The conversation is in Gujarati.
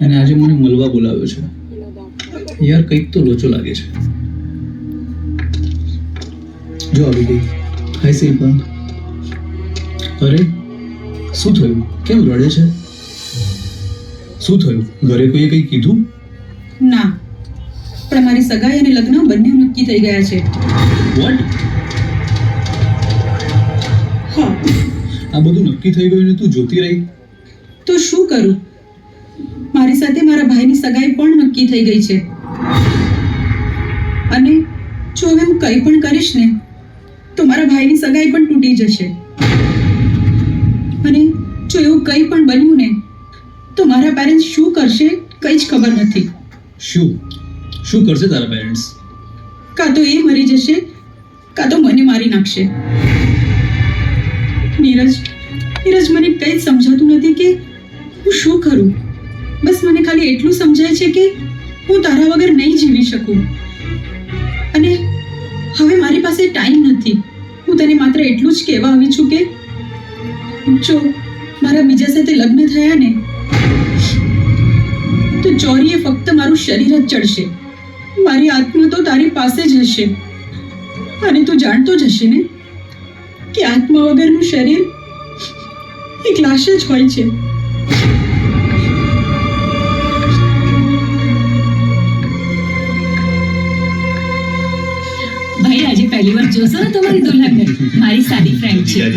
અને આજે મને મળવા બોલાવ્યો છે. યાર કંઈક તો લોચો લાગે છે. જો આવી ગઈ. હાય શિલ્પા અરે શું થયું? કેમ રડે છે? શું થયું? ઘરે કોઈએ કંઈ કીધું? ના. પણ મારી સગાઈ અને લગ્ન બંને નક્કી થઈ ગયા છે. વોટ હા. આ બધું નક્કી થઈ ગયું ને તું જોતી રહી? તો શું કરું? મારી સાથે મારા ભાઈની સગાઈ પણ નક્કી થઈ ગઈ છે. અને જો હવે હું કંઈ પણ કરીશ ને તો મારા ભાઈની સગાઈ પણ તૂટી જશે. અને જો એવું કંઈ પણ બન્યું ને તો મારા પેરેન્ટ્સ શું કરશે કંઈ જ ખબર નથી. શું? શું કરશે તારા પેરેન્ટ્સ કાં તો એ મરી જશે કાં તો મને મારી નાખશે. નીરજ નીરજ મને કંઈ જ સમજાતું નથી કે હું શું કરું. બસ મને ખાલી એટલું સમજાય છે કે હું તારા વગર નહીં જીવી શકું. અને હવે મારી પાસે ટાઈમ નથી. હું તને માત્ર એટલું જ કહેવા આવી છું કે જો મારા બીજા સાથે લગ્ન થયા ને, તો ચોરીએ ફક્ત મારું શરીર જ ચડશે. મારી આત્મા તો તારી પાસે જ હશે. અને તું જાણતો જ હશે ને, કે આત્મા વગરનું શરીર એક લાશ જ હોય છે. પહેલી વાર જોશો ને તમારી દુલ્હનને? મારી સારી ફ્રેન્ડ છે.